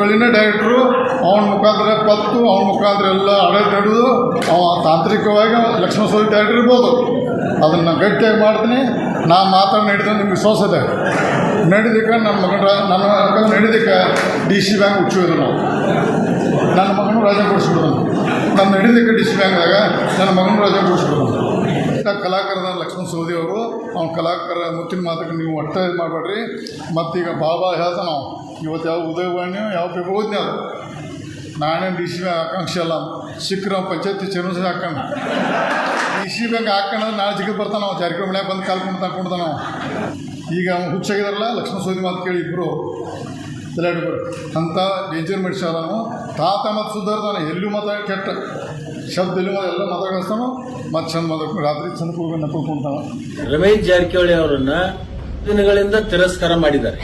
ಒಳ್ಳಿನ ಡೈರೆಕ್ಟ್ರು ಅವನ ಮುಖಾಂತರ ಪತ್ತು, ಅವನ ಮುಖಾಂತರ ಎಲ್ಲ ಅಡಟ್ ಹಿಡಿದು ಅವ ತಾಂತ್ರಿಕವಾಗಿ ಲಕ್ಷ್ಮಣ ಸೋದಿ ಡೈರೆಕ್ಟರ್ ಇರ್ಬೋದು. ಅದನ್ನು ಗಟ್ಟಿಯಾಗಿ ಮಾಡ್ತೀನಿ. ನಾ ಮಾತ್ರ ನಡೆದ ನಿಮ್ಗೆ ವಿಶ್ವಾಸ ಇದೆ. ನಡೆದಕ್ಕೆ ನನ್ನ ಮಗನ ನನ್ನ ಮಗನ ನಡೆದಕ್ಕೆ ಡಿ ಸಿ ಬ್ಯಾಂಕ್ ಹುಚ್ಚಿದ್ರು ನಾವು. ನನ್ನ ಮಗನೂ ರಾಜ ಕೊಡಿಸ್ಬಿಡೋದು ನಾನು ನಡೆದಕ್ಕೆ ಡಿ ಸಿ ಬ್ಯಾಂಕ್ದಾಗ ನನ್ನ ಮಗನೂ ರಾಜ ಕೊಡಿಸ್ಬಿಡೋದು ಕಲಾಕಾರದ ಲಕ್ಷ್ಮಣ ಸೋದಿ ಅವರು, ಅವ್ನ ಕಲಾಕಾರ ಮುತ್ತಿನ ಮಾತಕ್ಕೆ ನೀವು ಒಟ್ಟ ಮಾಡಬೇಡ್ರಿ. ಮತ್ತೀಗ ಬಾಬಾ ಹೇಳ್ತಾನೆ ನಾವು. ಇವತ್ತು ಯಾವ ಉದಯವಾಣಿ ಯಾವ ಪೇಪರ್ ಓದ್ನೇ ಅದು ನಾನೇನು ಡಿ ಸಿ ಬ್ಯಾಂಕ್ ಆಕಾಂಕ್ಷೆ ಅಲ್ಲ. ಸಿಕ್ಕರ ಪಂಚಾಯತಿ ಚೇರ್ಮನ್ ಹಾಕೋಣ ಡಿ ಸಿ ಬ್ಯಾಂಕ್ ಹಾಕೋಣ ನಾಳೆ ಜಿಗಿದು ಬರ್ತಾನೆ ನಾವು ಜಾರಕಿಹೊಳಿ ಮನ್ಯಾಗ ಬಂದು ಕಾಲ್ಕೊಂಡು ತಗೊಂಡ್ತಾನೆ ನಾವು ಈಗ ಅವ್ನು ಹುಚ್ಚಾಗಿದಾರಲ್ಲ ಲಕ್ಷ್ಮಣ ಸೋದಿ ಮಾತು ಕೇಳಿ ಇಬ್ಬರು ತಲೆ ಅಂತ ಡೇಂಜರ್ ಮೆಡಿಸ ಅದಾನು. ತಾತ ಮತ್ತು ಸುಧಾರ್ದಾನೆ ಎಲ್ಲೂ ಮಾತಾಡಿ ಕೆಟ್ಟ. ಶಬ್ದ ಎಲ್ಲೂ ಎಲ್ಲ ಮಾತಾಡಿಸ್ತಾನು. ಮತ್ತು ಚಂದ ಮಾತಾಡ್ಕೊಂಡು ರಾತ್ರಿ ಚಂದ ಕೂಗ ನಕ್ಕೊಳ್ತಾನೆ ರಮೇಶ್ ಜಾರಕಿಹೊಳಿ ಅವರನ್ನ ದಿನಗಳಿಂದ ತಿರಸ್ಕಾರ ಮಾಡಿದ್ದಾರೆ.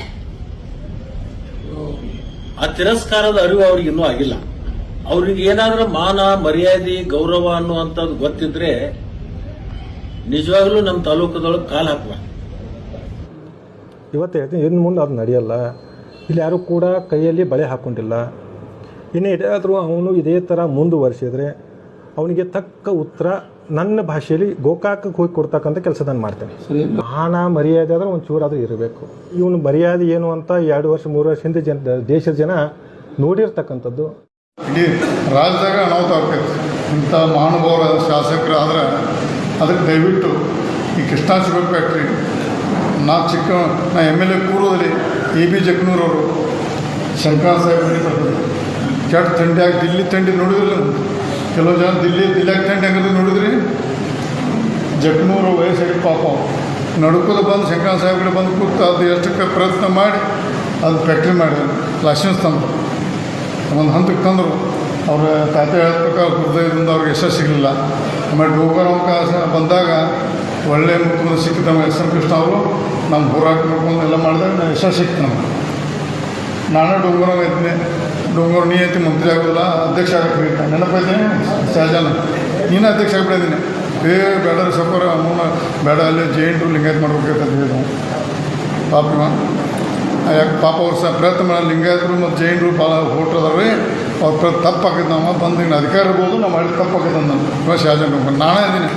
ಆ ತಿರಸ್ಕಾರದ ಅರಿವು ಅವ್ರಿಗೆ ಇನ್ನೂ ಆಗಿಲ್ಲ. ಅವ್ರಿಗೆ ಏನಾದರೂ ಮಾನ, ಮರ್ಯಾದೆ, ಗೌರವ ಅನ್ನುವಂಥದ್ದು ಗೊತ್ತಿದ್ರೆ ನಿಜವಾಗ್ಲೂ ನಮ್ಮ ತಾಲೂಕದೊಳಗೆ ಕಾಲು ಹಾಕುವ ಇವತ್ತು ಹೇಳ್ತೀನಿ, ಇನ್ನು ಮುಂದೆ ಅದು ನಡೆಯಲ್ಲ. ಇಲ್ಲಿ ಯಾರೂ ಕೂಡ ಕೈಯಲ್ಲಿ ಬಳೆ ಹಾಕ್ಕೊಂಡಿಲ್ಲ ಇನ್ನು ಇದಾದರೂ ಅವನು ಇದೇ ಥರ ಮುಂದುವರಿಸಿದರೆ ಅವನಿಗೆ ತಕ್ಕ ಉತ್ತರ ನನ್ನ ಭಾಷೆಯಲ್ಲಿ ಗೋಕಾಕಕ್ಕೆ ಹೋಗಿ ಕೊಡ್ತಕ್ಕಂಥ ಕೆಲಸ ನಾನು ಮಾಡ್ತೇನೆ. ಮಾನ ಮರ್ಯಾದೆ ಆದ್ರೆ ಒಂಚೂರು ಚೂರಾದರೂ ಇರಬೇಕು. ಇವನು ಮರ್ಯಾದೆ ಏನು ಅಂತ ಎರಡು ವರ್ಷ ಮೂರು ವರ್ಷ ಹಿಂದೆ ಜನ ದೇಶದ ಜನ ನೋಡಿರ್ತಕ್ಕಂಥದ್ದು. ಇಡೀ ರಾಜ್ಯದಾಗ ಅನಾಹುತ ಆಗ್ತೈತಿ. ಇಂಥ ಮಹಾನುಭಾವರ ಶಾಸಕರು ಆದ್ರೆ ಅದಕ್ಕೆ ದಯವಿಟ್ಟು ಈ ಕೃಷ್ಣಾ ಶುಗರ್ ಫ್ಯಾಕ್ಟ್ರಿ ನಾ ಚಿಕ್ಕ ನಾ ಎಂ ಎಲ್ ಎ ಪೂರ್ವದಲ್ಲಿ ಎ ಬಿ ಜಗ್ನೂರವರು ಶಂಕರ್ ಸಾಹೇಬ್ ಕೆಟ್ಟ ಥಂಡಿಯಾಗಿ ದಿಲ್ಲಿ ತಂಡಿ ನೋಡಿದ್ರಲ್ಲ ಕೆಲವು ಜನ ದಿಲ್ಲಿ ದಿಲ್ಲಿ ಆಕ್ಸಿಡೆಂಟ್ ಹಂಗದು ನೋಡಿದ್ರಿ? ಜಗ್ನೂರು ವಯಸ್ಸಾಗಿ ಪಾಪ. ನಡ್ಕೋದು ಬಂದು ಶಂಕರ ಸಾಹೇಬ್ ಕಡೆ ಬಂದು ಕೂತು ಅದು ಎಷ್ಟಕ್ಕೆ ಪ್ರಯತ್ನ ಮಾಡಿ ಅದು ಫ್ಯಾಕ್ಟ್ರಿ ಮಾಡಿದ್ರು. ಲೈಸೆನ್ಸ್ ತಂದರು. ಒಂದು ಹಂತಕ್ಕೆ ತಂದರು. ಅವ್ರ ತಾತೆ ಹೃದಯದಿಂದ ಅವ್ರಿಗೆ ಯಶಸ್ ಸಿಗಲಿಲ್ಲ. ಆಮೇಲೆ ಡೋಗರವಕಾಶ ಬಂದಾಗ ಒಳ್ಳೆಯ ಮುಖ್ಯಮಂತ್ರಿ ಸಿಕ್ಕಿತ್ತು ನಮ್ಮ ಎಸ್ ಎಂ ಕೃಷ್ಣ ಅವರು, ನಮ್ಮ ಹೋರಾಟ ಮಾಡ್ಕೊಂಡು ಎಲ್ಲ ಮಾಡಿದಾಗ ನಾನು ಯಶಸ್ಸು ಸಿಕ್ತು ನಮ್ಗೆ. ನಾನು ಡೊಂಗೂರಾಗ ಇದ್ದೀನಿ ಡೋಂಗರ ನೀ ಐತಿ ಮಂತ್ರಿ ಆಗೋದಿಲ್ಲ, ಅಧ್ಯಕ್ಷ ಆಗಕ್ಕೆ ನೆನಪೈತೆ? ಸಹಜಾನ. ನೀನು ಅಧ್ಯಕ್ಷ ಆಗಿಬಿಟ್ಟಿದ್ದೀನಿ ಏ ಬೇಡ ರೀ ಸೌಕರ ಅವನ ಬೇಡ ಅಲ್ಲೇ ಜೈಂಟ್ರು ಲಿಂಗಾಯತ್ ಮಾಡ್ಬೇಕಂತ ಹೇಳಿದ್ರು ಪಾಪ. ಯಾಕೆ, ಪಾಪ ಅವ್ರು ಸಹ ಪ್ರಯತ್ನ ಮಾಡೋ, ಲಿಂಗಾಯತರು ಮತ್ತು ಜೈನರು ಭಾಳ ರೀ ಅವ್ರ ಪ್ರ ತಪ್ಪಾಕೈತೆ ನಾವು, ಬಂದು ಹಿಂಗೆ ಅಧಿಕಾರ ಇರ್ಬೋದು, ನಾವು ಹಳ್ಳಿ ತಪ್ಪಾಕೈತೆ ಇವ ಶಾಜನ್ ನಾನೇ ಇದ್ದೀನಿ.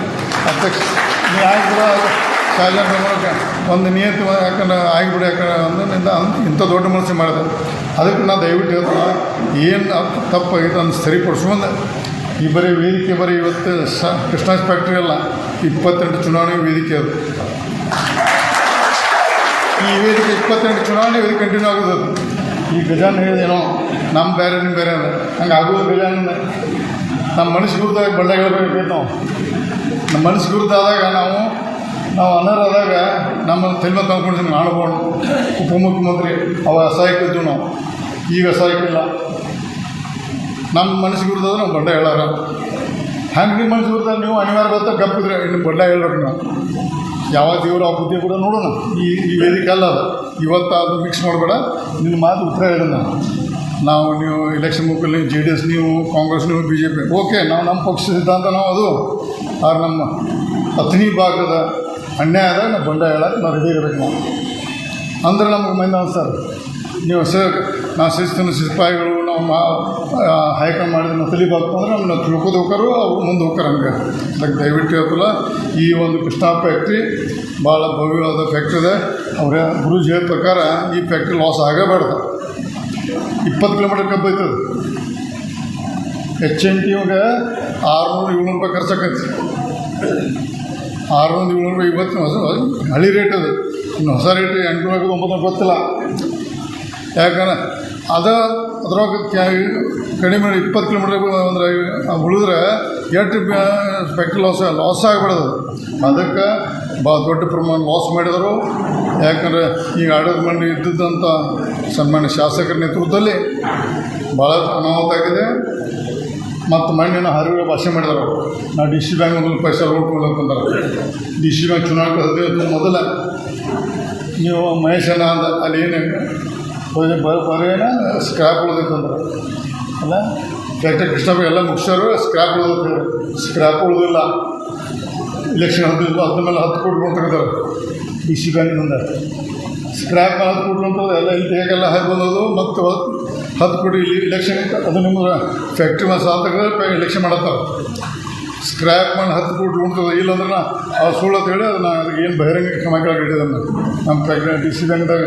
ಅಧ್ಯಕ್ಷ. ನೀ ಆಗಿಬಿಡ ಶಾಜನ್ ಮೂಲಕ ಒಂದು ನಿಯತಿ ಯಾಕಂದ್ರೆ ಆಗಿಬಿಡಿ ಯಾಕಂದ್ರೆ ಅಂದ್ರಿಂದ ಇಂಥ ದೊಡ್ಡ ಮನಸ್ಸು ಮಾಡಿದೆ ಅದಕ್ಕೆ ನಾನು ದಯವಿಟ್ಟು ಹೇಳ್ತೀನಿ, ಏನು ತಪ್ಪಾಗಿತ್ತು ಅಂತ ಸರಿಪಡಿಸ್ಕೊಂಡು. ಈ ಬರೀ ವೇದಿಕೆ ಬರೀ ಇವತ್ತು ಸ ಕೃಷ್ಣಾಸ್ ಫ್ಯಾಕ್ಟ್ರಿ ಅಲ್ಲ ಇಪ್ಪತ್ತೆಂಟು ಚುನಾವಣೆ ವೇದಿಕೆ ಅದು. ಈ ವೇದಿಕೆ ಇಪ್ಪತ್ತೆಂಟು ಚುನಾವಣೆ ವೇದಿಕೆ ಕಂಟಿನ್ಯೂ ಆಗೋದು ಅದು. ಈ ಗಜಾನ ಹೇಳಿದೇನೋ ನಮ್ಮ ಬೇರೆ ನಿಮ್ಮ ಬೇರೆ ಅದ ಹಂಗೆ ಆಗೋದು ಗಜಾನ ನಮ್ಮ ಮನಸ್ಸು ಗುರುತಾಗಿ ಬಳ್ಳಾಗಿ ಹೇಳ್ಬೇಕು ನಾವು. ನಮ್ಮ ಮನಸ್ಸು ಗುರುತಾದಾಗ ನಾವು ನಾವು ಅನರ್ಹದಾಗ ನಮ್ಮ ತಲೆ ತಂದ್ಕೊಂಡಿದ್ದೀವಿ ಆಳ್ಬೋದು ಉಪಮುಖ್ಯಮಂತ್ರಿ ಅವ ಸಹಾಯಕ್ಕಿದ್ದು ನಾವು. ಈಗ ಸಹಾಯಕ್ಕಿಲ್ಲ ನಮ್ಮ ಮನಸ್ಸಿಗೆ ಆದ್ರೆ ನಾವು ಬಡ್ಡ ಹೇಳಾರ. ಹ್ಯಾಂಗೆ ನಿಮ್ಮ ಮನಸ್ಸು ನೀವು ಅನಿವಾರ್ಯ ಬರ್ತಾ ಗಪ್ಪಿದ್ರೆ ಇನ್ನು ಬಡ್ಡ ಹೇಳ್ಬೇಕು ನಾವು. ಯಾವ ದೇವರು ಆ ಬುದ್ಧಿ ಕೂಡ ನೋಡೋಣ. ಈ ಈ ವೇದಿಕೆ ಅಲ್ಲ ಅದು. ಇವತ್ತು ಅದು ಮಿಕ್ಸ್ ಮಾಡಬೇಡ. ನಿನ್ನ ಮಾತು ಉತ್ತರ ಹೇಳಿ ನಾನು. ನಾವು ನೀವು ಎಲೆಕ್ಷನ್ ನೀವು ಜೆ ಡಿ ಎಸ್ ನೀವು ಕಾಂಗ್ರೆಸ್ ನೀವು ಬಿ ಜೆ ಪಿ ಓಕೆ ನಾವು ನಮ್ಮ ಪಕ್ಷ ಸಿದ್ಧಾಂತ ನಾವು ಅದು. ಆದ್ರೆ ನಮ್ಮ ಹತ್ತನೇ ಭಾಗದ ಅನ್ಯಾಯದ ನಾವು ಬಂಡ ಹೇಳಕ್ಕೆ ನಾವು ರೆಡಿ ಇರಬೇಕು ನಾವು. ಅಂದ್ರೆ ನಮಗೆ ಮೈಂದ ಅನ್ಸ್ತಾರೆ ನೀವು ಸ ನಾವು ಶಿಸ್ತಿನ ಸಿಪಾಯಿಗಳು ನಾವು ಮಾ ಹೈಕಮಾಂಡ್ ಮಾಡಿದ್ರೆ ನಾವು ತಲಿಬಾರ್ದು ಅಂದ್ರೆ ನಮ್ಮನ್ನ ತಿಳ್ಕೋದು ಹೋಗಾರು ಅವ್ರು ಮುಂದೆ ಹೋಗ್ತಾರೆ ಹಂಗೆ. ಅದಕ್ಕೆ ದಯವಿಟ್ಟು ಹೇಳ್ತಲ್ಲ, ಈ ಒಂದು ಕೃಷ್ಣಾ ಫ್ಯಾಕ್ಟ್ರಿ ಭಾಳ ಭವ್ಯವಾದ ಫ್ಯಾಕ್ಟ್ರಿ ಇದೆ. ಅವರ ಗುರುಜಿ ಹೇಳಿದ ಪ್ರಕಾರ ಈ ಫ್ಯಾಕ್ಟ್ರಿ ಲಾಸ್ ಆಗಬಾರ್ದು. ಇಪ್ಪತ್ತು ಕಿಲೋಮೀಟರ್ ಕಬ್ಬು ಐತದ. ಎಚ್ ಎನ್ ಟಿ ಇವಾಗ ಆರುನೂರು, ಏಳ್ನೂರು ರೂಪಾಯಿ ಖರ್ಚಾಕೈತಿ ಆರುನೂರು ಏಳ್ನೂರು ಏಳ್ನೂರ ಇವತ್ತು ಹೊಸ ಹಳಿ ರೇಟ್ ಅದು. ಇನ್ನು ಹೊಸ ರೇಟ್ ಎಂಟುನೂರು ಒಂಬತ್ತು ಗೊತ್ತಿಲ್ಲ. ಯಾಕಂದ್ರೆ ಅದು ಅದ್ರೊಳಗೆ ಕಡಿಮೆ ಇಪ್ಪತ್ತು ಕಿಲೋಮೀಟರ್ ಅಂದ್ರೆ ಉಳಿದ್ರೆ ಎಷ್ಟು ಫ್ಯಾಕ್ಟ್ರಿ ಲಾಸ್ ಲಾಸ್ ಆಗಿಬಿಡೋದು. ಅದಕ್ಕೆ ಭಾಳ ದೊಡ್ಡ ಪ್ರಮಾಣ ಲಾಸ್ ಮಾಡಿದರು. ಯಾಕಂದ್ರೆ ಈಗ ಆಡೋದು ಮಂಡಿ ಇದ್ದಿದ್ದಂಥ ಸನ್ಮಾನ್ಯ ಶಾಸಕರ ನೇತೃತ್ವದಲ್ಲಿ ಭಾಳ ಅನಾಹುತ ಆಗಿದೆ ಮತ್ತು ಮಣ್ಣಿನ ಹರಿವು ಭಾಷೆ ಮಾಡಿದಾರೆ ನಾವು ಡಿ ಸಿ ಬ್ಯಾಂಕ್ ಮೊದಲು ಪೈಸೆ ನೋಡ್ಕೊಂಡು ಅಂತಂದ್ರೆ. ಡಿ ಸಿ ಬ್ಯಾಂಕ್ ಚುನಾವಣೆ ಹದಿನೈದು ಮೊದಲ ನೀವು ಮಹೇಶನ ಅಂದ, ಅಲ್ಲಿ ಏನು ಬರೀ ಬರೇನ ಸ್ಕ್ರಾಪ್ ಉಳಿದೈತೆ ಅಲ್ಲ? ಫ್ಯಾಕ್ಟ್ರಿ ಕೃಷ್ಣ ಎಲ್ಲ ಮುಗಿಸೋರು ಸ್ಕ್ರಾಪ್ ಉಳಿದೈತೆ ಸ್ಕ್ರಾಪ್ ಉಳಿದಿಲ್ಲ. ಇಲೆಕ್ಷನ್ ಹದಿನೈದು ಅದ್ರ ಮೇಲೆ ಹತ್ತು ಕೋಟಿ ತೆಗೆದಾರೆ ಡಿ ಸಿ ಬ್ಯಾಂಕ್ನಿಂದ ಸ್ಕ್ರ್ಯಾಪ್ ಹತ್ತು ಕೋಟಿ ಅಂತ ಎಲ್ಲ ಇಲ್ಲಿ ಹೇಗೆಲ್ಲ ಹಾಕಿ ಬಂದದು ಮತ್ತು ಹತ್ತು ಕೋಟಿ ಇಲ್ಲಿ ಇಲೆಕ್ಷನ್ ಅದು ನಿಮ್ಮ ಫ್ಯಾಕ್ಟ್ರಿ ಮತ್ತು ಸಾಧಕ ಇಲೆಕ್ಷನ್ ಮಾಡತ್ತಾರೆ ಸ್ಕ್ರ್ಯಾಪ್ ಮಾಡಿ ಹತ್ತು ಕೋಟಿ ಉಂಟು. ಇಲ್ಲಂದ್ರೆ ನಾ ಅವ್ರು ಸುಳ್ಳು ಹೇಳಿ ಅದನ್ನ ಏನು ಬಹಿರಂಗ ಕ್ರಮ ನಾನು ನಮ್ಮ ಫ್ಯಾಕ್ಟ್ರಿ ಡಿ ಸಿ ಬ್ಯಾಂಕ್ದಾಗ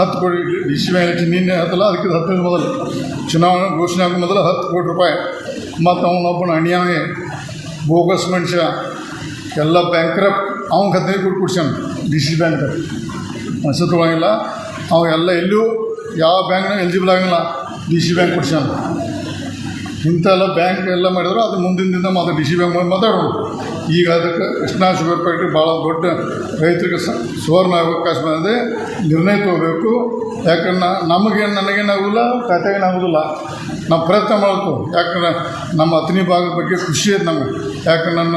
ಹತ್ತು ಕೋಟಿ ಡಿ ಸಿ ಬ್ಯಾಂಕ್ ನಿನ್ನೆ ಹತ್ತಲ್ಲ, ಅದಕ್ಕೆ ಹತ್ತೈದು ಮೊದಲು. ಚುನಾವಣೆ ಘೋಷಣೆ ಆಗೋ ಮೊದಲು ಹತ್ತು ಕೋಟಿ ರೂಪಾಯಿ. ಮತ್ತು ಅವನೊಬ್ಬನ ಅಣಿಯಾಗೆ ಬೋಗಸ್ ಮನುಷ್ಯ ಎಲ್ಲ ಬ್ಯಾಂಕ್ರಪ್ ಅವ್ನ ಹದಿನೈದು ಕೋಟಿ ಕೊಡ್ಸ್ಯಾನ ಡಿ ಸಿ ಬ್ಯಾಂಕ್. ಮನಸ್ಸು ತೊಗೊಳಂಗಿಲ್ಲ ಅವ ಎಲ್ಲ ಎಲ್ಲೂ ಯಾವ ಬ್ಯಾಂಕ್ನಾಗ ಎಲಿಜಿಬಲ್ ಆಗಂಗಿಲ್ಲ. ಡಿ ಸಿ ಬ್ಯಾಂಕ್ ಕೊಡ್ಸ್ಯಾನ. ಇಂಥ ಎಲ್ಲ ಬ್ಯಾಂಕ್ ಎಲ್ಲ ಮಾಡಿದ್ರು, ಅದು ಮುಂದಿನ ದಿನ ಮತ್ತು ಡಿ ಸಿ ಬ್ಯಾಂಕ್ ಮಾತಾಡೋದು. ಈಗ ಅದಕ್ಕೆ ಕೃಷ್ಣಾ ಶುಗರ್ ಫ್ಯಾಕ್ಟ್ರಿ ಭಾಳ ದೊಡ್ಡ ರೈತರಿಗೆ ಸ- ಸುವರ್ಣ ಅವಕಾಶ ಬಂದಿದೆ. ನಿರ್ಣಯ ತಗೋಬೇಕು. ಯಾಕಂದ್ರೆ ನಮಗೇನು ನನಗೇನಾಗೋದಿಲ್ಲ ಖಾತೆಗೇನಾಗೋದಿಲ್ಲ ನಾವು ಪ್ರಯತ್ನ ಮಾಡಬೇಕು. ಯಾಕಂದ್ರೆ ನಮ್ಮ ಅತನಿ ಭಾಗದ ಬಗ್ಗೆ ಖುಷಿ ಇದೆ ನಮಗೆ. ಯಾಕಂದ್ರೆ ನನ್ನ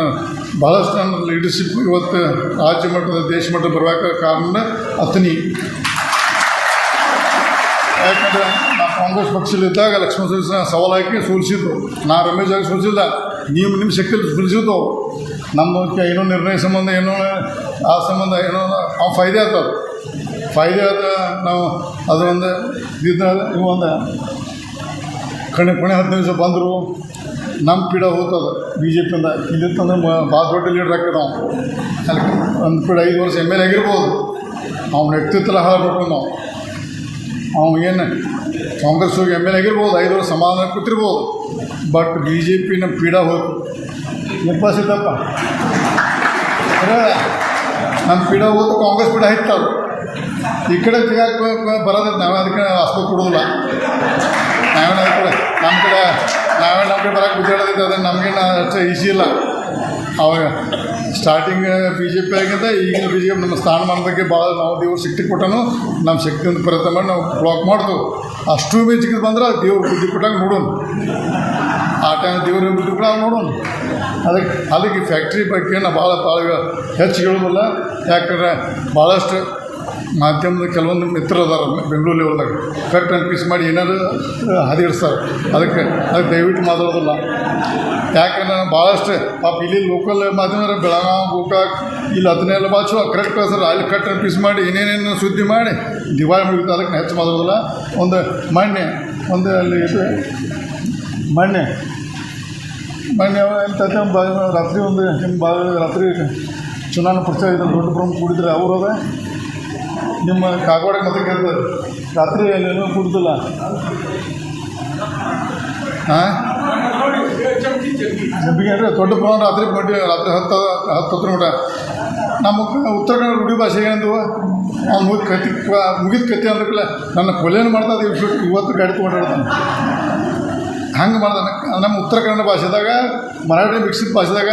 ಭಾಳಷ್ಟು ನನ್ನ ಲೀಡರ್ಶಿಪ್ ಇವತ್ತು ರಾಜ್ಯ ಮಟ್ಟದ, ದೇಶ ಮಟ್ಟದ ಬರಬೇಕಾದ ಕಾರಣ ಅತನಿ ಯಾಕಂದ್ರೆ ಕಾಂಗ್ರೆಸ್ ಪಕ್ಷದಲ್ಲಿದ್ದಾಗ ಲಕ್ಷ್ಮಣ ಸವದಿ ಸವಾಲು ಹಾಕಿ ಸೋಲಿಸಿದ್ರು ನಾ ರಮೇಶ್ ಆಗಿ ಸೋಲಿಸಿಲ್ಲ. ನೀವು ನಿಮ್ಮ ಶಕ್ತಿಯಲ್ಲಿ ಸೋಲಿಸಿದ್ದು. ನಮ್ಮ ಏನೋ ನಿರ್ಣಯ ಸಂಬಂಧ, ಏನೋ ಆ ಸಂಬಂಧ, ಏನೋ ಅವ್ನು ಫಾಯ್ದೆ ಆಯ್ತದ ಫಾಯ್ದೆ ಆದ ನಾವು ಅದು ಒಂದು ಇದ್ದ ಒಂದು. ಕಣೆ ಕೊನೆ ಹತ್ತು ನಿಮಿಷ ಬಂದರು. ನಮ್ಮ ಪೀಡ ಹೋಗ್ತದೆ ಬಿ ಜೆ ಪಿಯಿಂದ ಇಲ್ಲಿತ್ತಂದ್ರೆ ಭಾಳ ದೊಡ್ಡ ಲೀಡರ್ ಆಗ್ತದೆ ನಾವು. ಅಲ್ಲಿ ಒಂದು ಪೀಡ ಐದು ವರ್ಷ ಎಂ ಎಲ್ ಎ ಆಗಿರ್ಬೋದು. ಅವ್ನ ವ್ಯಕ್ತಿತ್ವ ಬಿಟ್ಟು ನಾವು. ಅವನಿಗೇನು ಕಾಂಗ್ರೆಸ್ ಎಂ ಎಲ್ ಆಗಿರ್ಬೋದು, ಐದು ವರ್ಷ ಸಮಾಧಾನ ಕೊಟ್ಟಿರ್ಬೋದು. ಬಟ್ ಬಿ ಜೆ ಪಿ ನಮ್ಮ ಪೀಡ ಹೋಯ್ತು. ನೆಪ ಸಿದ್ದಪ್ಪ ನಮ್ಮ ಪೀಡ ಹೋಯ್ತು, ಕಾಂಗ್ರೆಸ್ ಪೀಡ ಅದು. ಈ ಕಡೆ ತಿಗಾಕ ಬರೋದೈತೆ ನಾವೇ ಅದಕ್ಕೆ ಅಷ್ಟು ಕೊಡೋದಿಲ್ಲ. ನಾವೇನು ಅದಕ್ಕೆ ನಮ್ಮ ಕಡೆ ನಾವೇನು ನಮ್ಮ ಕಡೆ ಬರೋಕೆ ಅದನ್ನು ನಮಗೇನು ಅಷ್ಟು ಈಸಿ ಇಲ್ಲ. ಅವಾಗ ಸ್ಟಾರ್ಟಿಂಗ್ ಬಿ ಜೆ ಪಿ ಆಗಿಂತ ಈಗಿನ ಬಿ ಜೆ ಪಿ ನಮ್ಮ ಸ್ಥಾನಮಾನದಕ್ಕೆ ಭಾಳ ನಾವು ದೇವ್ರು ಶಕ್ತಿ ಕೊಟ್ಟನು, ನಮ್ಮ ಶಕ್ತಿಯಿಂದ ಪ್ರಯತ್ನ ಮಾಡಿ ನಾವು ಬ್ಲಾಕ್ ಮಾಡ್ತು. ಅಷ್ಟು ಮೆಚ್ಚಿಗೆ ಬಂದ್ರೆ ದೇವ್ರ ಬುದ್ಧಿ ಕೊಟ್ಟಾಗ ನೋಡೋಣ ಆ ಟೈಮ್ ದೇವ್ರ ಬುದ್ಧಿ ಕೂಡ ನೋಡೋಣ ಅದಕ್ಕೆ ಅದಕ್ಕೆ ಫ್ಯಾಕ್ಟ್ರಿ ಬಗ್ಗೆ ನಾವು ಭಾಳ ಭಾಳ ಹೆಚ್ಚು ಹೇಳೋದಿಲ್ಲ. ಯಾಕಂದ್ರೆ ಭಾಳಷ್ಟು ಮಾಧ್ಯಮದ ಕೆಲವೊಂದು ಮಿತ್ರ ಅದಾರ ಬೆಂಗಳೂರು ಲೆವೆಲ್ದಾಗ ಕರೆಕ್ಟ್ ಆ್ಯಂಡ್ ಪೀಸ್ ಮಾಡಿ ಏನಾದ್ರು ಹದಿಗಿಡ್ಸ್ತಾರೆ ಅದಕ್ಕೆ ಅದಕ್ಕೆ ದಯವಿಟ್ಟು ಮಾತಾಡೋದಿಲ್ಲ. ಯಾಕಂದ್ರೆ ಭಾಳಷ್ಟು, ಪಾಪ ಇಲ್ಲಿ ಲೋಕಲ್ ಮಾಧ್ಯಮ ಬೆಳಗಾವಿ ಗೋಕಾಕ್, ಇಲ್ಲಿ ಅದನ್ನೆಲ್ಲ ಭಾಳ ಕರೆಕ್ಟ್ ಕಳ್ಸಲ್ಲ ಅಲ್ಲಿ ಕಟ್ ಆ್ಯಂಡ್ ಪೀಸ್ ಮಾಡಿ, ಏನೇನೇನು ಸುದ್ದಿ ಮಾಡಿ, ದಿವಾಳಿ ಮುಗಿತು, ಅದಕ್ಕೆ ಹೆಚ್ಚು ಮಾತಾಡೋದಿಲ್ಲ. ಒಂದು ಮಣ್ಣೆ, ಒಂದು ಅಲ್ಲಿ ಇದು, ಮಣ್ಣೆ. ಮೊನ್ನೆ ಎಂತ ರಾತ್ರಿ ಒಂದು ಬಾ ರಾತ್ರಿ ಚುನಾವಣೆ ಪ್ರಚಾರ ಇದ್ದಾರೆ ದೊಡ್ಡ ಪ್ರಮುಖ ಕೂಡಿದ್ರೆ ಅವ್ರದ ನಿಮ್ಮ ಕಾಗವಾಡ ಕೇಳ್ತಾರೆ ರಾತ್ರಿ ಅಲ್ಲೇನೋ ಕುಡ್ದಿಲ್ಲ. ಹಾಂ ಅಂದರೆ ದೊಡ್ಡ ಪ್ರಮಾಣ ರಾತ್ರಿ ಮಟ್ಟಿ ರಾತ್ರಿ ಹತ್ತು ಹತ್ತು ಹತ್ತು ಮಟ ನಮ್ಮ ಉತ್ತರ ಕನ್ನಡ ರೂಢಿ ಭಾಷೆ ಏನಂದು ಅವ್ನು ಮುಗಿದ ಕತ್ತಿ ಮುಗಿದ ಕತ್ತಿ ಅಂದ್ರಲ್ಲ ನನ್ನ ಕೊಲೆಯನ್ನು ಮಾಡ್ತಾ ಅದು ಇವತ್ತು ಗಾಡಿ ತೊಗೊಂಡಿರ್ತಾನೆ ಹಂಗೆ ಮಾಡ್ದಾನೆ. ನಮ್ಮ ಉತ್ತರ ಕನ್ನಡ ಭಾಷೆದಾಗ, ಮರಾಠಿ ಮಿಕ್ಸಿದ ಭಾಷೆದಾಗ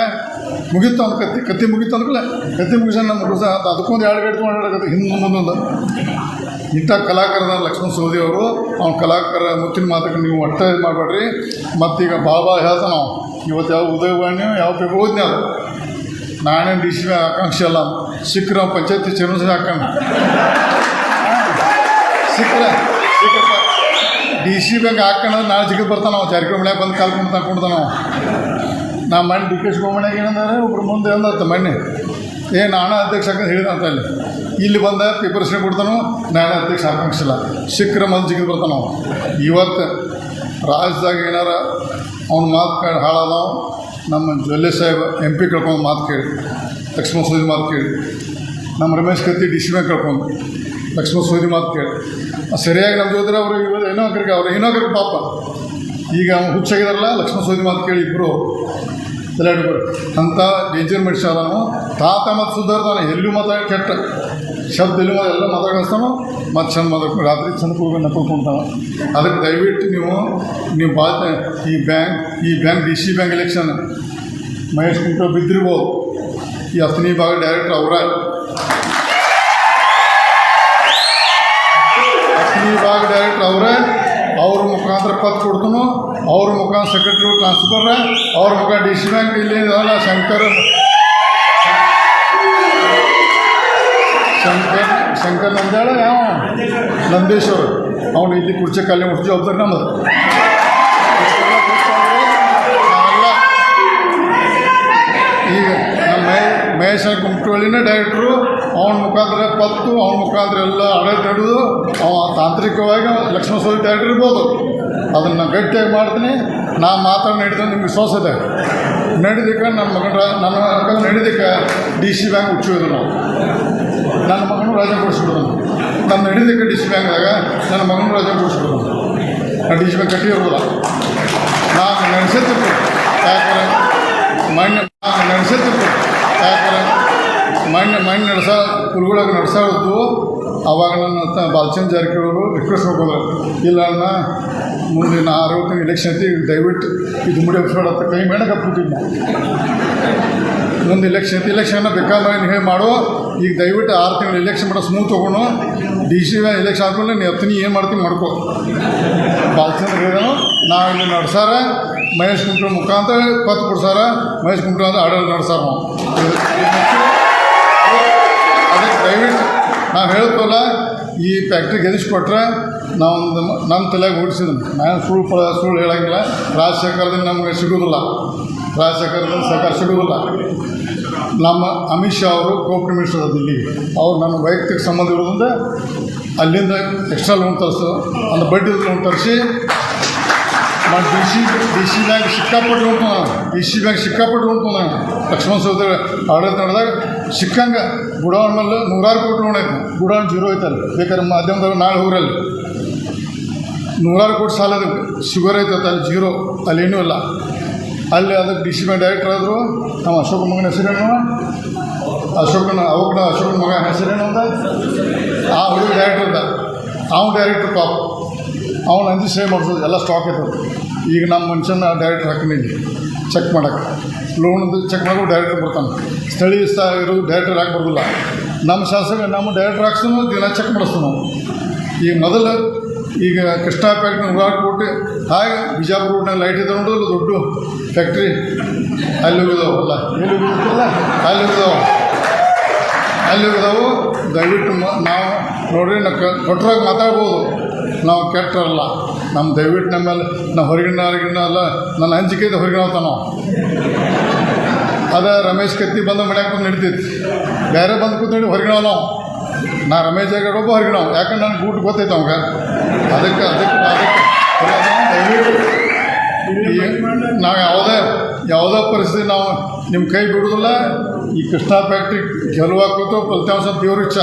ಮುಗೀತು ಅಂತ ಕತ್ತಿ ಕತ್ತಿ ಮುಗೀತು ಅಂದ್ರೆ ಕತ್ತಿ ಮುಗಿಸ ನಮ್ಮ ಮುಗಿಸ ಅದಕ್ಕೊಂದು ಎರಡು ಗಂಟೆ ತೊಗೊಂಡಿರಕತ್ತೆ ಹಿಂದೆ ಮುಂದೊಂದು ಇಂಥ ಕಲಾಕಾರನ ಲಕ್ಷ್ಮಣ ಸೋದಿ ಅವರು, ಅವ್ನ ಕಲಾಕಾರ ಮುತ್ತಿನ ಮಾತಕ್ಕೆ ನೀವು ಒಟ್ಟೆ ಮಾಡಬೇಡ್ರಿ. ಮತ್ತೀಗ ಭಾಳ ಭಾಳ ಹೇಳ್ತಾನೆ ನಾವು ಇವತ್ತು ಯಾವ ಉದಯವಾಣಿ ಯಾವ ಪೇಪರ್ ಓದ್ನಿ ಅದು? ನಾನೇನು ಡಿ ಸಿ ಆಕಾಂಕ್ಷೆ ಅಲ್ಲ ಸಿಕ್ಕರ ಪಂಚಾಯತಿ ಚೇರ್ಮನ್ ಹಾಕೋಣ ಸಿಕ್ಕರೆ ಡಿ ಸಿ ಬ್ಯಾಂಕ್ ಹಾಕೋಣ ನಾಳೆ ಜಿಗಿದು ಬರ್ತಾನೆ ನಾವು ಮಳೆ ಬಂದು ಕಾಲ್ಕೊಂಡು ತಗೊಂಡ್ತಾನ ನಾವು ನಾ ಮಣ್ಣು ಡಿ ಕೆ ಶಿವಮಣ್ಣಗೆ ಏನಂದ್ರೆ, ಒಬ್ರು ಮುಂದೆ ಅಂದತ್ತ ಮಣ್ಣೆ ಏ, ನಾನು ಅಧ್ಯಕ್ಷ ಹಾಕಂತ ಹೇಳಿದ ಅಂತ ಅಲ್ಲಿ. ಇಲ್ಲಿ ಬಂದ ಪೇಪರ್ ಕೊಡ್ತಾನು ನಾನೇ ಅಧ್ಯಕ್ಷ ಆಕಾಂಕ್ಷಿಲ್ಲ ಸಿಕ್ಕರೆ ಮಂದಿ ಜಿಗಿದು ಬರ್ತಾನೆ ಇವತ್ತು ರಾಜ್ಯದಾಗ ಏನಾರ ಅವ್ನ ಮಾತು ಕೇಳಿ ಹಾಳಾದವು ನಮ್ಮ ಜೊಲ್ಲೆ ಸಾಹೇಬ್ ಎಂ ಪಿ ಕಳ್ಕೊಂಡು ಮಾತು ಕೇಳಿ, ಲಕ್ಷ್ಮಣ ಸೂಜಿ ಮಾತು ಕೇಳಿ, ನಮ್ಮ Ramesh Katti D C bank ಕಳ್ಕೊಂಡು ಲಕ್ಷ್ಮಣ ಸೂಜಿ ಮಾತು ಕೇಳಿ. ಸರಿಯಾಗಿ ನಮ್ಮ ಜೊತೆ ಅವರು ಇವತ್ತು ಏನೋ ಕರಿಗೆ ಅವ್ರು ಏನೋ ಪಾಪ. ಈಗ ಹುಚ್ಚಾಗಿದಾರಲ್ಲ ಲಕ್ಷ್ಮಣ ಸೋದಿ ಮಾತು ಕೇಳಿ ಇಬ್ಬರು ತಲೆಯಾಡ್ಬರು ಅಂಥ ಡೇಂಜರ್ ಮನುಷ್ಯ ತಾತ ಮತ್ತು ಸುಧಾರ್ತಾನೆ ಎಲ್ಲೂ ಮಾತಾಡಿ ಕೆಟ್ಟ. ಶಬ್ದ ಎಲ್ಲೂ ಎಲ್ಲ ಮಾತಾಡಿಸ್ತಾನೋ ಮತ್ತು ಚಂದ ಮಾತಾಡ್ಕೊಂಡು ರಾತ್ರಿ ಚಂದ ಹೋಗಿ ನಪ್ಪಲ್ಕೊಂತಾನ ಅದಕ್ಕೆ ದಯವಿಟ್ಟು ನೀವು ನೀವು ಭಾಳ ಈ ಬ್ಯಾಂಕ್ ಈ bank, D C bank election. Mahesh ಕುಂಟೋ ಬಿದ್ದಿರ್ಬೋದು. ಈ ಹತ್ತನೇ ಭಾಗ ಡೈರೆಕ್ಟರ್ ಅವರ. ಹತ್ತನೇ ಭಾಗ ಡೈರೆಕ್ಟರ್ ಅವ್ರ. ಮುಖಾಂತರ ಪತ್ ಕೊಡ್ತನು. ಅವ್ರ ಮುಖಾಂತರ ಸೆಕ್ರೆಟರಿ ಟ್ರಾನ್ಸ್ಫರ್ ಅವ್ರ ಮುಖ ಡಿ ಸಿ ಬ್ಯಾಂಕ್ ಇಲ್ಲಿ ಶಂಕರ್ ಶಂಕರ್ ಶಂಕರ್ ನಂದೇಳ ಯಾವ? ನಂದೇಶ್ವರ್. ಅವನು ಇಲ್ಲಿ ಕುರ್ಚಿ ಕಲ್ಲಿ ಮುಟ್ಟಿ ಜವಾಬ್ದಾರಿ ನಮ್ಮದು ಈಗ ನಮ್ಮ ಮಹೇ, ಮಹೇಶ ಕುಮಟಳ್ಳಿನೇ ಡೈರೆಕ್ಟ್ರು ಅವನ ಮುಖಾಂತರ ಪತ್ತು, ಅವನ ಮುಖಾಂತರ ಎಲ್ಲ ಆಡಳಿತ ನಡೆದು ಅವ ತಾಂತ್ರಿಕವಾಗಿ ಲಕ್ಷ್ಮಣ ಸ್ವಾಮಿ ಡೈರೆಕ್ಟರ್ ಇರ್ಬೋದು. ಅದನ್ನು ಗಟ್ಟಿಯಾಗಿ ಮಾಡ್ತೀನಿ. ನಾ ಮಾತ್ರ ನಡೆದು ನಿಮ್ಗೆ ವಿಶ್ವಾಸ ಇದೆ ನಡೆದಕ್ಕೆ ನನ್ನ ಮಗನ ನನ್ನ ಮಗ ನಡೆದಕ್ಕೆ ಡಿ ಸಿ ಬ್ಯಾಂಕ್ ಹುಚ್ಚಿದ್ರು ನಾವು. ನನ್ನ ಮಗನ ರಾಜ ಕೊಡಿಸ್ಬಿಡೋದು ನಮ್ಮ ನಡೆದಕ್ಕೆ ಡಿ ಸಿ ಬ್ಯಾಂಕ್ದಾಗ ನನ್ನ ಮಗನ ರಾಜ ಕೊಡಿಸ್ಬಿಡೋದು ನಾನು ಡಿ ಸಿ ಬ್ಯಾಂಕ್ ಕಟ್ಟಿ ಇರೋಲ್ಲ ನಾನು ನಡೆಸಿರ್ತೀನಿ ಯಾಕಂದ್ರೆ ಮಣ್ಣು ನಾನು ನಡೆಸಿರ್ತೀನಿ ಯಾಕಂದ್ರೆ ಮಣ್ಣು ಮಣ್ಣು ನಡೆಸ ಕುರುಗಳಾಗಿ ನಡೆಸೋದು ಅವಾಗ ನನ್ನ ಬಾಲಚಂದ್ರ ಜಾರಕಿಹೊಳಿ ರಿಕ್ವೆಸ್ಟ್ ಹೋಗೋದು ಇಲ್ಲ ಅಣ್ಣ ಮುಂದಿನ ಆರೋಗ್ಯ ಎಲೆಕ್ಷನ್ ಐತಿ, ದಯವಿಟ್ಟು ಇದು ಮುಡಿ ಬೇಡ ಅಂತ ಕೈ ಮೇಣ ಕಪ್ಪಿಟ್ಟಿದ್ದು ಮುಂದೆ ಎಲೆಕ್ಷನ್ ಐತಿ ಎಲೆಕ್ಷನ್ನ ಬೇಕಾದ್ರೆ ನೀನು ಹೇಳಿ ಮಾಡೋ. ಈಗ ದಯವಿಟ್ಟು ಆರು ತಿಂಗಳು ಎಲೆಕ್ಷನ್ ಮಾಡೋ ಸ್ಮೂತ್ ತೊಗೊಂಡು ಡಿ ಸಿ ಎಲೆಕ್ಷನ್ ಆದಮೇಲೆ ನೀ ಹತ್ತಿನಿ ಏನು ಮಾಡ್ತೀನಿ ಮಾಡ್ಕೋ. ಬಾಲಚಂದ್ರ ನಾವು ಇಲ್ಲಿ ನಡೆಸಾರ, ಮಹೇಶ್ ಕುಂಟ್ರ ಮುಖಾಂತರ ಪತ್ ಕೊಡ್ಸಾರ, ಮಹೇಶ್ ಕುಂಟ್ರ ಅಂತ ಆಡಳಿತ ನಡೆಸಾರ ನಾವು ಇದು- ಅದಕ್ಕೆ ದಯವಿಟ್ಟು ನಾವು ಹೇಳ್ತಲ್ಲ ಈ ಫ್ಯಾಕ್ಟ್ರಿ ಗೆಲ್ಲಿಸ್ಕೊಟ್ರೆ ನಾವು ಒಂದು ನಮ್ಮ ತಲೆಗೆ ಓಡಿಸಿದ್ವಿ ನಾನು ಸುಳ್ಳು ಪಡ, ಸುಳ್ಳು ಹೇಳೋಂಗಿಲ್ಲ. ರಾಜ್ಯ ಸರ್ಕಾರದಿಂದ ನಮಗೆ ಸಿಗೋದಿಲ್ಲ. ರಾಜ್ಯ ಸರ್ಕಾರದಿಂದ ಸರ್ಕಾರ ಸಿಗೋದಿಲ್ಲ. ನಮ್ಮ ಅಮಿತ್ ಶಾ ಅವರು ಕೋಪ್ ಮಿನಿಸ್ಟರ್ ಇಲ್ಲಿ, ಅವ್ರು ನನ್ನ ವೈಯಕ್ತಿಕ ಸಂಬಂಧ ಇರೋದ್ರಿಂದ ಅಲ್ಲಿಂದ ಎಕ್ಸ್ಟ್ರಾ ಲೋನ್ ತರಿಸು ಒಂದು ಬಡ್ಡಿ ಲೋನ್ ತರಿಸಿ ನಾನು D C D C bank ಸಿಕ್ಕಾಪಟ್ಟು ನಾನು ಡಿ ಸಿ ಬ್ಯಾಂಕ್ ಸಿಕ್ಕಾಪಟ್ಟು ನಾನು ಲಕ್ಷ್ಮಣ ಸೌಧ ಆಡಳಿತ ನಡೆದಾಗ ಸಿಕ್ಕಂಗೆ ಗುಡೌನ್ ಮೇಲೆ ನೂರಾರು ಕೋಟಿ ಲೋನ್ ಐತೆ ಗುಡೌನ್ ಜೀರೋ ಐತಲ್ಲ. ಬೇಕಾದ್ರೆ ಮಾಧ್ಯಮದಾಗ ನಾಳೆ ಊರಲ್ಲಿ. ನೂರಾರು ಕೋಟಿ ಸಾಲ ಶುಗರ್ ಐತೆ ಅಲ್ಲಿ ಜೀರೋ ಅಲ್ಲಿ ಏನೂ ಇಲ್ಲ. ಅಲ್ಲಿ ಅದಕ್ಕೆ ಡಿ ಸಿ ಬಿ ಡೈರೆಕ್ಟರ್ ಆದರು. ನಮ್ಮ ಅಶೋಕ ಮಗನ ಹೆಸರೇನು? ಅಶೋಕನ ಅವಕ ಅಶೋಕನ ಮಗ ಹೆಸರೇನು ಅಂತ? ಆ ಹುಡುಗ ಡೈರೆಕ್ಟರ್ ಅಂತ ಅವ್ನು ಡೈರೆಕ್ಟರ್ ಪಾಪ. ಅವ್ನು ಅಂಜಿ ಸೇವ್ ಮಾಡ್ಸೋದು, ಎಲ್ಲ ಸ್ಟಾಕ್ ಇರ್ತದೆ ಈಗ ನಮ್ಮ ಮನುಷ್ಯನ ಡೈರೆಕ್ಟ್ರ್ ಹಾಕಿನಿ ಚೆಕ್ ಮಾಡೋಕ್ಕೆ ಲೋನ್ದು ಚೆಕ್ ಮಾಡೋದು ಡೈರೆಕ್ಟರ್ ಬರ್ತಾನೆ. ಸ್ಥಳೀಯ ಸ್ಥಾ ಇರೋದು ಡೈರೆಕ್ಟರ್ ಹಾಕಿ ಬರೋದಿಲ್ಲ ನಮ್ಮ ಶಾಸಕ, ನಮ್ಮ ಡೈರೆಕ್ಟ್ರ್ ಹಾಕ್ಸೋನು, ದಿನ ಚೆಕ್ ಮಾಡಿಸ್ತು ನಾವು ಈಗ ಮೊದಲು, ಈಗ ಕೃಷ್ಣಾ ಫ್ಯಾಕ್ಟ್ರಿ ನೂರಾರು ಹಾಗೆ ಬಿಜಾಪುರ ರೋಡ್ನಾಗ ಲೈಟ್ ಇದೆ ನೋಡೋದು ದೊಡ್ಡ ಫ್ಯಾಕ್ಟ್ರಿ ಅಲ್ಲಿ ಹೋಗಿದಾವೆ, ಅಲ್ಲ? ಎಲ್ಲಿ ಹೋಗಿಲ್ಲ ಅಲ್ಲಿ ಹೋಗಿದಾವೆ. ಅಲ್ಲಿ ಹೋಗಿದಾವು. ದಯವಿಟ್ಟು ನಾವು ನೋಡ್ರಿ ನಾವು ಕೊಟ್ಟರಾಗ ಮಾತಾಡ್ಬೋದು. ನಾವು ಕೆಟ್ಟರಲ್ಲ ನಮ್ಮ ದಯವಿಟ್ಟು ನಮ್ಮ ಮೇಲೆ ನಾವು ಹೊರಗಿನ ಹೊರಗಿನ ಅಲ್ಲ ನನ್ನ ಹಂಚಿಕೆ ಹೊರಗಿನ ಹೋಗ್ತಾವ ಅದೇ ರಮೇಶ್ ಕತ್ತಿ ಬಂದ ಮನ್ಯಾಗ ಬಂದು ನಡಿತೈತಿ ಬೇರೆ ಬಂದು ಕೂತ್ಕೊಂಡು ಹೊರಗಿನ ನಾವು ನಾ ರಮೇಶ್ ಜಾಗಡ್ ಒಬ್ಬ ಹೊರಗಿನ ಯಾಕಂದ್ರೆ ನನಗೆ ಊಟ ಗೊತ್ತೈತೆ ಅವಾಗ. ಅದಕ್ಕೆ ಅದಕ್ಕೆ ಅದಕ್ಕೆ. ನಾವು ಯಾವುದೇ ಯಾವುದೇ ಪರಿಸ್ಥಿತಿ ನಾವು ನಿಮ್ಮ ಕೈ ಬಿಡೋದಿಲ್ಲ. ಈ ಕೃಷ್ಣ ಫ್ಯಾಕ್ಟ್ರಿ ಗೆಲುವಾಕೋತು ಫಲಿತಾಂಶ ದೇವ್ರ ಇಚ್ಛ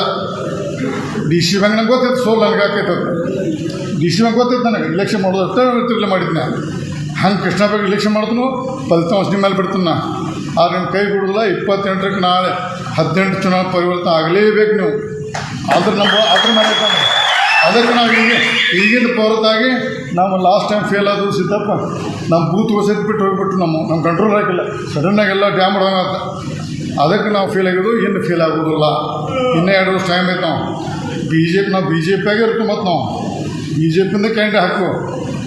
ಡಿ ಸಿ ಬ್ಯಾಂಕ್ ನಂಗೆ ಗೊತ್ತಿತ್ತು, ಸೋಲ್ ನನಗೆ ಹಾಕೈತೆ ಡಿ ಸಿ ಬ್ಯಾಂಕ್ ಗೊತ್ತಿತ್ತು ನನಗೆ ಇಲೆಕ್ಷನ್ ಮಾಡೋದು ಅಷ್ಟೇ ತಿರ್ಲೆ ಮಾಡಿದ್ನ. ಹಂಗೆ ಕೃಷ್ಣ ಇಲೆಕ್ಷನ್ ಮಾಡಿದ್ನು, ಫಲಿತಾಂಶ ನಿಮ್ಮ ಮೇಲೆ ಬಿಡ್ತೀನಿ ನಾ. ಆದ್ರೆ ನಿಮ್ಮ ಕೈ ಬಿಡೋದಿಲ್ಲ, ಇಪ್ಪತ್ತೆಂಟರಕ್ಕೆ ನಾಳೆ ಹದಿನೆಂಟು ಚುನಾವಣೆ ಪರಿವರ್ತನೆ ಆಗಲೇಬೇಕು ನೀವು. ಆದ್ರೆ ನಮ್ಮ ಅದ್ರ ಮೇಲೆ. ಅದಕ್ಕೆ ನಾವು ಈಗ ಈಗಿನ ಹೊರತಾಗಿ ನಾವು ಲಾಸ್ಟ್ ಟೈಮ್ ಫೇಲ್ ಆದವು ಸಿದ್ದಪ್ಪ, ನಮ್ಮ ಬೂತ್ ಹೊಸದ್ ಬಿಟ್ಟು ಹೋಗ್ಬಿಟ್ಟು ನಮ್ಮ ನಮ್ಮ ಕಂಟ್ರೋಲ್ ಆಗಿಲ್ಲ ಸಡನ್ನಾಗೆಲ್ಲ ಡ್ಯಾಮ್ ಹೊಡೆದಂಗಾತ ಅದಕ್ಕೆ ನಾವು ಫೀಲ್ ಆಗಿದ್ದು ಇನ್ನು ಫೀಲ್ ಆಗೋದಿಲ್ಲ. ಇನ್ನೂ ಎರಡು ವರ್ಷ ಟೈಮ್ ಐತೆ ನಾವು. ಬಿ ಜೆ ಪಿ ನಾವು ಬಿ ಜೆ ಪಿಯಾಗೆ ಇರ್ತೀವಿ ಮತ್ತು ನಾವು. ಬಿ ಜೆ ಪಿಯಿಂದ ಕ್ಯಾಂಡಿಡೇಟ್ ಹಾಕು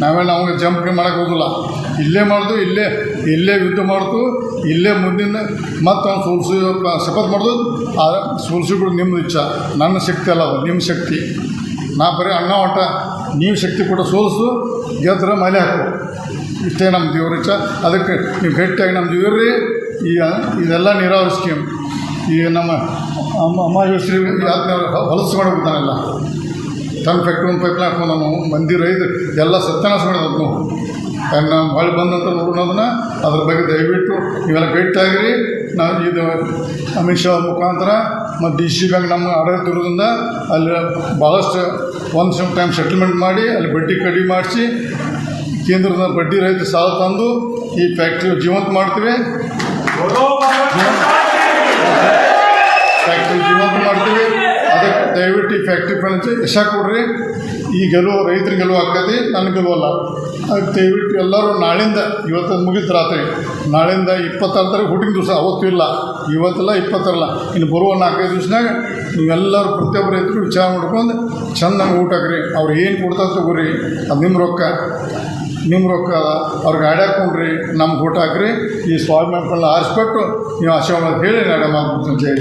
ನಾವೇ ನಾವು ಜಂಪ್ ಮಾಡೋಕೆ ಹೋಗೋದಿಲ್ಲ. ಇಲ್ಲೇ ಮಾಡ್ದು, ಇಲ್ಲೇ ಇಲ್ಲೇ ಯುದ್ಧ ಮಾಡ್ತು ಇಲ್ಲೇ ಮುಂದಿನ ಮತ್ತು ಅವ್ನು ಸೋಲ್ಸಿ ಶಪಥ ಮಾಡೋದು, ಆ ಸೋಲ್ಸಿ ಕೂಡ ನಿಮ್ಮ ಇಚ್ಛ. ನನ್ನ ಶಕ್ತಿ ಅಲ್ಲ ಅದು ನಿಮ್ಮ ಶಕ್ತಿ. ನಾ ಬರೀ ಅಣ್ಣ ಒಟ್ಟ ನೀವು ಶಕ್ತಿ ಕೂಡ ಸೋಲಿಸು, ಗೆದ್ರೆ ಮಲೆ ಹಾಕು. ಇಷ್ಟೇ ನಮ್ಮ ದೇವ್ರ ಇಚ್ಛ. ಅದಕ್ಕೆ ನೀವು ಗಟ್ಟಿಯಾಗಿ ನಮ್ಮ ದೇವ್ರಿ ಈಗ ಇದೆಲ್ಲ ನೀರಾವರಿ ಸ್ಕೀಮ್. ಈಗ ನಮ್ಮ ಅಮ್ಮ ಅಮ್ಮ ಯೋಶ್ರೀ ಹೊಲಸ್ಕೊಂಡು ಹೋಗ್ತಾನಲ್ಲ ತನ್ನ ಫ್ಯಾಕ್ಟ್ರಿ ಒಂದು ಪೈಪ್ಲೈನ್ ಹಾಕೊಂಡು ನಾವು ಮಂದಿ ರೈತ ಎಲ್ಲ ಸತ್ಯನಾಶ ಮಾಡಿದ್ರು ನಾವು. ಮಳೆ ಬಂದಂತ ನೋಡೋದನ್ನ ಅದ್ರ ಬಗ್ಗೆ ದಯವಿಟ್ಟು ನೀವೆಲ್ಲ ಭೇಟಿಯಾಗಿರಿ ನಾವು ಇದು ಅಮಿತ್ ಶಾ ಮುಖಾಂತರ ಮತ್ತು ಡಿ ಸಿ ಬ್ಯಾಂಕ್ ನಮ್ಮ ಆಡಳಿತ ಇರೋದ್ರಿಂದ ಅಲ್ಲಿ ಭಾಳಷ್ಟು ಒಂದು ಸಮ್ ಟೈಮ್ ಸೆಟಲ್ಮೆಂಟ್ ಮಾಡಿ, ಅಲ್ಲಿ ಬಡ್ಡಿ ಕಡಿಮೆ ಮಾಡಿಸಿ, ಕೇಂದ್ರದ ಬಡ್ಡಿ ರೈತ ಸಾಲ ತಂದು ಈ ಫ್ಯಾಕ್ಟ್ರಿ ಜೀವಂತ ಮಾಡ್ತೀವಿ. ಫ್ಯಾಕ್ಟ್ರಿ ಜೀವಂತ ಮಾಡ್ತೀವಿ. ಅದಕ್ಕೆ ದಯವಿಟ್ಟು ಈ ಫ್ಯಾಕ್ಟ್ರಿ ಫ್ರೆಂಡ್ಸ್ ಯಶ ಕೊಡ್ರಿ. ಈ ಗೆಲುವು ರೈತರ ಗೆಲುವು ಆಗ್ತೈತಿ ನನ್ನ ಗೆಲುವಲ್ಲ ಅದಕ್ಕೆ ದಯವಿಟ್ಟು ಎಲ್ಲರೂ ನಾಳಿಂದ, ಇವತ್ತು ಮುಗಿತು ರಾತ್ರಿ. ನಾಳಿಂದ ಇಪ್ಪತ್ತಾರು ತಾರೀಕು ಹುಟ್ಟಿನ ದಿವಸ, ಅವತ್ತು ಇಲ್ಲ. ಇವತ್ತಲ್ಲ ಇಪ್ಪತ್ತರಲ್ಲ. ಇನ್ನು ಬರುವ ನಾಲ್ಕೈದು ದಿವ್ಸನಾಗ ನೀವೆಲ್ಲರೂ ಪ್ರತಿಯೊಬ್ಬ ರೈತರು ವಿಚಾರ ಮಾಡ್ಕೊಂಡು ಚೆಂದ ಊಟ ಹಾಕ್ರಿ. ಅವ್ರು ಏನು ಕೊಡ್ತಾರೆ ತಗೋರಿ. ಅದು ನಿಮ್ಮ ರೊಕ್ಕ. ನಿಮ್ಮ ರೊಕ್ಕ ಅವ್ರಿಗೆ ಗಾಡಿ ಕೊಡ್ರಿ ನಮ್ಗೆ ಊಟ ಹಾಕ್ರಿ, ಈ ಸ್ವಾಭಿಮಾನ ಆರಿಸ್ಬಿಟ್ಟು ನೀವು ಆಶೀರ್ವಾದ ಹೇಳಿ ನಡೆ ಮಾಡ್ಬಿಡ್ತೀನಿ ಜೈ